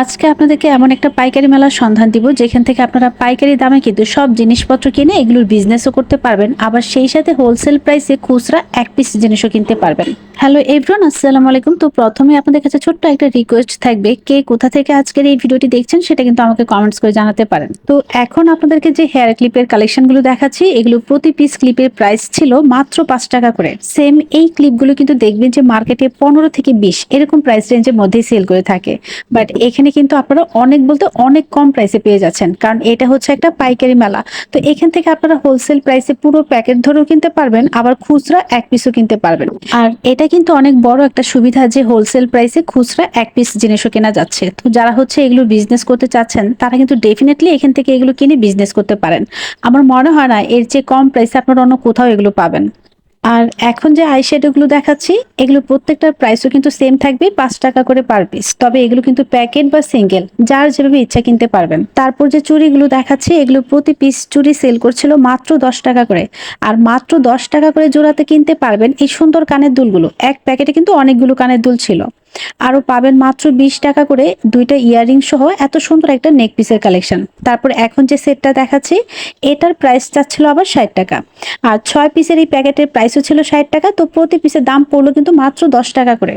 আজকে আপনাদেরকে এমন একটা পাইকারি মেলার সন্ধান দিব, যেখান থেকে আপনারা পাইকারি দামে কিন্তু সব জিনিসপত্র কিনে এগুলোর বিজনেসও করতে পারবেন। আবার সেই সাথে হোলসেল প্রাইসে খুচরা এক পিস জিনিসও কিনতে পারবেন। হ্যালো এভরিওয়ান আসসালামু আলাইকুম। তো প্রথমে আপনাদের কাছে ছোট্ট একটা রিকোয়েস্ট থাকবে, কে কোথা থেকে আজকের এই ভিডিওটি দেখছেন সেটা কিন্তু আমাকে কমেন্টস করে জানাতে পারেন। তো এখন আপনাদেরকে যে হেয়ার ক্লিপের কালেকশনগুলো দেখাচ্ছি, এগুলো প্রতি পিস ক্লিপের প্রাইস ছিল মাত্র পাঁচ টাকা করে। সেম এই ক্লিপগুলো কিন্তু দেখবেন যে মার্কেটে পনেরো থেকে বিশ, এরকম প্রাইস রেঞ্জের মধ্যেই সেল করে থাকে। বাট এখানে কিন্তু আপনারা অনেক বলতে অনেক কম প্রাইসে পেয়ে যাচ্ছেন। কারণ এটা হচ্ছে একটা পাইকারি মেলা। তো এখান থেকে আপনারা হোলসেল প্রাইসে পুরো প্যাকেট ধরেও কিনতে পারবেন, আবার খুচরা এক পিসও কিনতে পারবেন। আর এটা কিন্তু অনেক বড় একটা সুবিধা যে হোলসেল প্রাইসে খুচরা এক পিস জিনিসও কেনা যাচ্ছে। তো যারা হচ্ছে এগুলো বিজনেস করতে চাচ্ছেন, তারা কিন্তু ডেফিনেটলি এখান থেকে এগুলো কিনে বিজনেস করতে পারেন। আমার মনে হয় না এর চেয়ে কম প্রাইসে আপনারা অন্য কোথাও এগুলো পাবেন। আর এখন যে আই গুলো দেখাচ্ছি, এগুলো প্রত্যেকটার প্রাইসও কিন্তু সেম থাকবে, পাঁচ টাকা করে পার পিস তবে এগুলো কিন্তু প্যাকেট বা সিঙ্গেল যার যেভাবে ইচ্ছা কিনতে পারবেন। তারপর যে চুড়িগুলো দেখাচ্ছি, এগুলো প্রতি পিস চুড়ি সেল করছিল মাত্র দশ টাকা করে। আর মাত্র দশ টাকা করে জোড়াতে কিনতে পারবেন এই সুন্দর কানের দুলগুলো। এক প্যাকেটে কিন্তু অনেকগুলো কানের দুল ছিল। আরও পাবেন মাত্র বিশ টাকা করে দুইটা ইয়াররিং সহ এত সুন্দর একটা নেক পিসের কালেকশন তারপর এখন যে সেটটা দেখাচ্ছি, এটার প্রাইস চাচ্ছিল আবার ষাট টাকা। আর ছয় পিসের এই প্যাকেটের প্রাইসও ছিল ষাট টাকা, তো প্রতি পিসের দাম পড়ল কিন্তু মাত্র দশ টাকা করে।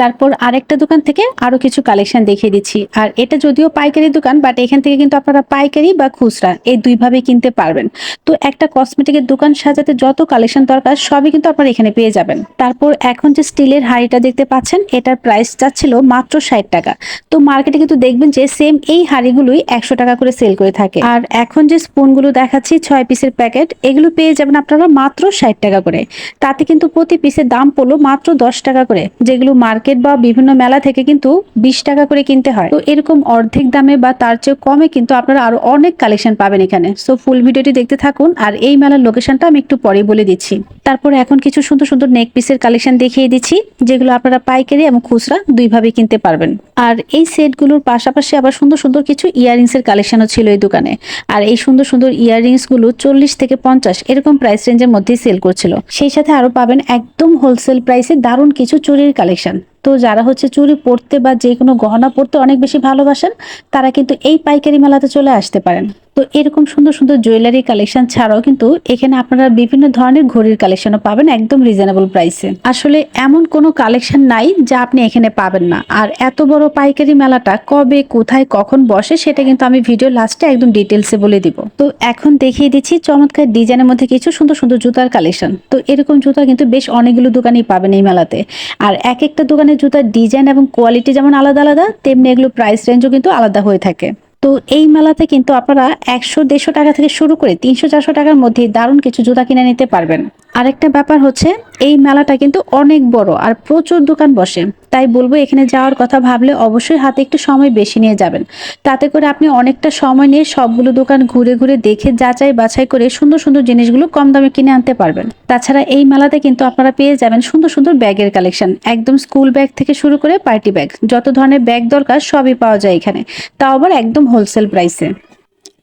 তারপর আরেকটা দোকান থেকে আরও কিছু কালেকশন দেখিয়ে দিচ্ছি। আর এটা যদিও পাইকারি দোকান বাট এখান থেকে কিন্তু আপনারা পাইকারি বা খুচরা এই দুইভাবে কিনতে পারবেন। তো একটা কসমেটিকের দোকান সাজাতে যত কালেকশন দরকার, সবই কিন্তু আপনারা এখানে পেয়ে যাবেন। তারপর এখন যে স্টিলের হাঁড়িটা দেখতে পাচ্ছেন, এটার প্রাইস যাচ্ছিল মাত্র ষাট টাকা। তো মার্কেটে কিন্তু দেখবেন যে সেম এই হাঁড়িগুলোই একশো টাকা করে সেল করে থাকে। আর এখন যে স্পুনগুলো দেখাচ্ছি, ছয় পিসের প্যাকেট এগুলো পেয়ে যাবেন আপনারা মাত্র ষাট টাকা করে। তাতে কিন্তু প্রতি পিসের দাম পড়ল মাত্র দশ টাকা করে, যেগুলো মার্কেট বা বিভিন্ন মেলা থেকে কিন্তু বিশ টাকা করে কিনতে হয়। তো এরকম অর্ধেক দামে বা তার চেয়ে কমে কিন্তু আপনারা আরও অনেক কালেকশন পাবেন এখানে। সো ফুল ভিডিওটি দেখতে থাকুন আর এই মেলার লোকেশনটা আমি একটু পরে বলে দিচ্ছি। তারপর এখন কিছু সুন্দর সুন্দর নেক পিসের কালেকশন দেখিয়ে দিচ্ছি, যেগুলো আপনারা পাইকারি এবং খুচরা দুইভাবে কিনতে পারবেন। আর এই সেটগুলোর পাশাপাশি আবার সুন্দর সুন্দর কিছু ইয়াররিংস এর কালেকশনও ছিল এই দোকানে। আর এই সুন্দর সুন্দর ইয়াররিংসগুলো চল্লিশ থেকে পঞ্চাশ এরকম প্রাইস রেঞ্জের মধ্যেই সেল করছিল। সেই সাথে আরও পাবেন একদম হোলসেল প্রাইসে দারুণ কিছু চুরির কালেকশন তো যারা হচ্ছে চুরি পড়তে বা যে কোনো গহনা পড়তে অনেক বেশি ভালোবাসেন, তারা কিন্তু এই পাইকারি মেলাতে চলে আসতে পারেন। তো এরকম সুন্দর সুন্দর জুয়েলারি কালেকশন ছাড়াও কিন্তু এখানে আপনারা বিভিন্ন ধরনের ঘড়ির কালেকশনও পাবেন একদম রিজনেবল প্রাইসে আসলে এমন কোনো কালেকশন নাই যা আপনি এখানে পাবেন না। আর এত বড় পাইকারি মেলাটা কবে, কোথায়, কখন বসে সেটা কিন্তু আমি ভিডিও লাস্টে একদম ডিটেলসে বলে দিব। তো এখন দেখিয়ে দিচ্ছি চমৎকার ডিজাইনের মধ্যে কিছু সুন্দর সুন্দর জুতার কালেকশন তো এরকম জুতা কিন্তু বেশ অনেকগুলো দোকানেই পাবেন এই মেলাতে। আর এক একটা দোকানের জুতার ডিজাইন এবং কোয়ালিটি যেমন আলাদা আলাদা, তেমনি এগুলো প্রাইস রেঞ্জও কিন্তু আলাদা হয়ে থাকে। তো এই মেলাতে কিন্তু আপনারা একশো, দেড়শো টাকা থেকে শুরু করে তিনশো, চারশো টাকার মধ্যে দারুণ কিছু জুতা কিনে নিতে পারবেন। আরেকটা ব্যাপার হচ্ছে, এই মেলাটা কিন্তু অনেক বড় আর প্রচুর দোকান বসে। তাই বলব এখানে যাওয়ার কথা ভাবলে অবশ্যই হাতে একটু সময় বেশি নিয়ে যাবেন। তাতে করে আপনি অনেকটা সময় নিয়ে সবগুলো দোকান ঘুরে ঘুরে দেখে, যাচাই বাছাই করে সুন্দর সুন্দর জিনিসগুলো কম দামে কিনে আনতে পারবেন। তাছাড়া এই মেলাতে কিন্তু আপনারা পেয়ে যাবেন সুন্দর সুন্দর ব্যাগের কালেকশন, একদম স্কুল ব্যাগ থেকে শুরু করে পার্টি ব্যাগ, যত ধরনের ব্যাগ দরকার সবই পাওয়া যায় এখানে। তাও আবার একদম হোলসেল প্রাইসে।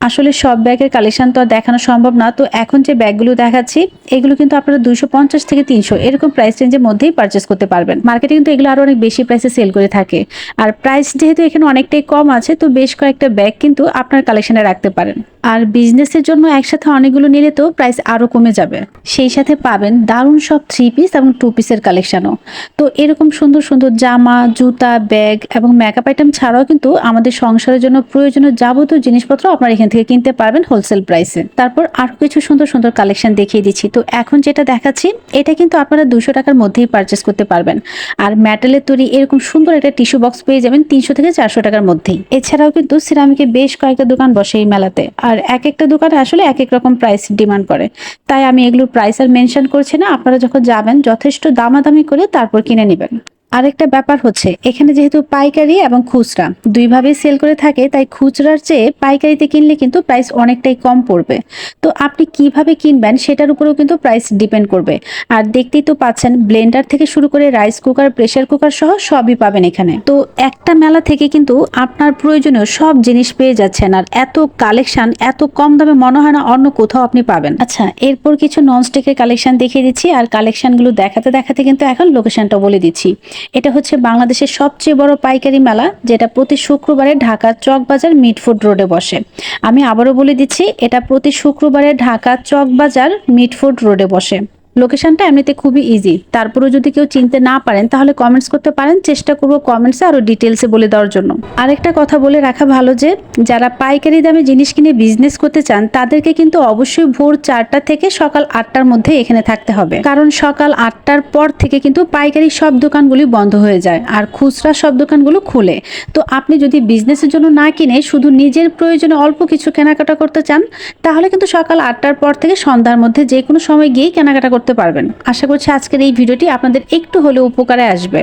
আসলে সব ব্যাগের কালেকশন তো আর দেখানো সম্ভব না। তো এখন যে ব্যাগগুলো দেখাচ্ছি, এগুলো কিন্তু আপনারা দুইশো পঞ্চাশ থেকে তিনশো, এরকম প্রাইস রেঞ্জের মধ্যেই পারচেস করতে পারবেন। মার্কেটে কিন্তু এগুলো আরও অনেক বেশি প্রাইসে সেল করে থাকে। আর প্রাইস যেহেতু এখানে অনেকটাই কম আছে, তো বেশ কয়েকটা ব্যাগ কিন্তু আপনার কালেকশনে রাখতে পারেন। আর বিজনেসের জন্য একসাথে অনেকগুলো নিলে তো প্রাইস আরও কমে যাবে। সেই সাথে পাবেন দারুণ সব থ্রি পিস এবং টু পিসের কালেকশনও তো এরকম সুন্দর সুন্দর জামা, জুতা ব্যাগ এবং মেকআপ আইটেম ছাড়াও কিন্তু আমাদের সংসারের জন্য প্রয়োজনীয় যাবতীয় জিনিসপত্র আপনারা এখান থেকে কিনতে পারবেন হোলসেল প্রাইসে তারপর আরও কিছু সুন্দর সুন্দর কালেকশন দেখিয়ে দিচ্ছি। তো এখন যেটা দেখাচ্ছি, এটা কিন্তু আপনারা দুশো টাকার মধ্যেই পারচেস করতে পারবেন। আর মেটালের তৈরি এরকম সুন্দর একটা টিস্যু বক্স পেয়ে যাবেন তিনশো থেকে চারশো টাকার মধ্যেই। এছাড়াও কিন্তু সিরামিকের বেশ কয়েকটা দোকান বসে এই মেলাতে। আর এক একটা দোকানে আসলে এক এক রকম প্রাইস ডিমান্ড করে। তাই আমি এগুলোর প্রাইস আর মেনশন করছি না। আপনারা যখন যাবেন, যথেষ্ট দামাদামি করে তারপর কিনে নেবেন। আরেকটা ব্যাপার হচ্ছে, এখানে যেহেতু পাইকারি এবং খুচরা দুইভাবেই সেল করে থাকে, তাই খুচরার চেয়ে পাইকারিতে কিনলে কিন্তু প্রাইস অনেকটাই কম পড়বে। তো আপনি কীভাবে কিনবেন সেটার উপরেও কিন্তু প্রাইস ডিপেন্ড করবে। আর দেখতেই তো পাচ্ছেন, ব্লেন্ডার থেকে শুরু করে রাইস কুকার, প্রেসার কুকার সহ সবই পাবেন এখানে। তো একটা মেলা থেকে কিন্তু আপনার প্রয়োজনীয় সব জিনিস পেয়ে যাচ্ছেন, আর এত কালেকশন, এত কম দামে মনে হয় না অন্য কোথাও আপনি পাবেন। আচ্ছা এরপর কিছু ননস্টিকের কালেকশন দেখিয়ে দিচ্ছি, আর কালেকশনগুলো দেখাতে দেখাতে কিন্তু এখন লোকেশনটা বলে দিচ্ছি। এটা হচ্ছে বাংলাদেশের সবচেয়ে বড় পাইকারি মেলা, যেটা প্রতি শুক্রবারে ঢাকা চকবাজার মিটফুড রোডে বসে। আমি আবারও বলে দিচ্ছি, এটা প্রতি শুক্রবারে ঢাকা চকবাজার মিটফুড রোডে বসে। লোকেশনটা এমনিতে খুবই ইজি তারপরেও যদি কেউ চিনতে না পারেন, তাহলে কমেন্টস করতে পারেন। চেষ্টা করব কমেন্টসে আরও ডিটেলসে বলে দেওয়ার জন্য। আরেকটা কথা বলে রাখা ভালো যে, যারা পাইকারি দামে জিনিস কিনে বিজনেস করতে চান, তাদেরকে কিন্তু অবশ্যই ভোর চারটা থেকে সকাল আটটার মধ্যে এখানে থাকতে হবে। কারণ সকাল আটটার পর থেকে কিন্তু পাইকারি সব দোকানগুলি বন্ধ হয়ে যায়, আর খুচরা সব দোকানগুলো খুলে। তো আপনি যদি বিজনেসের জন্য না কিনে শুধু নিজের প্রয়োজনে অল্প কিছু কেনাকাটা করতে চান, তাহলে কিন্তু সকাল আটটার পর থেকে সন্ধ্যার মধ্যে যে কোনো সময় গিয়েই কেনাকাটা করতে পারবেন। আশা করছি আজকের এই ভিডিওটি আপনাদের একটু হলেও উপকারে আসবে।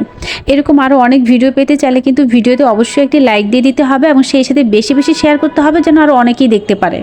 এরকম আরও অনেক ভিডিও পেতে চাইলে কিন্তু ভিডিওতে অবশ্যই একটি লাইক দিয়ে দিতে হবে এবং সেই সাথে বেশি বেশি শেয়ার করতে হবে যেন আরও অনেকেই দেখতে পারে।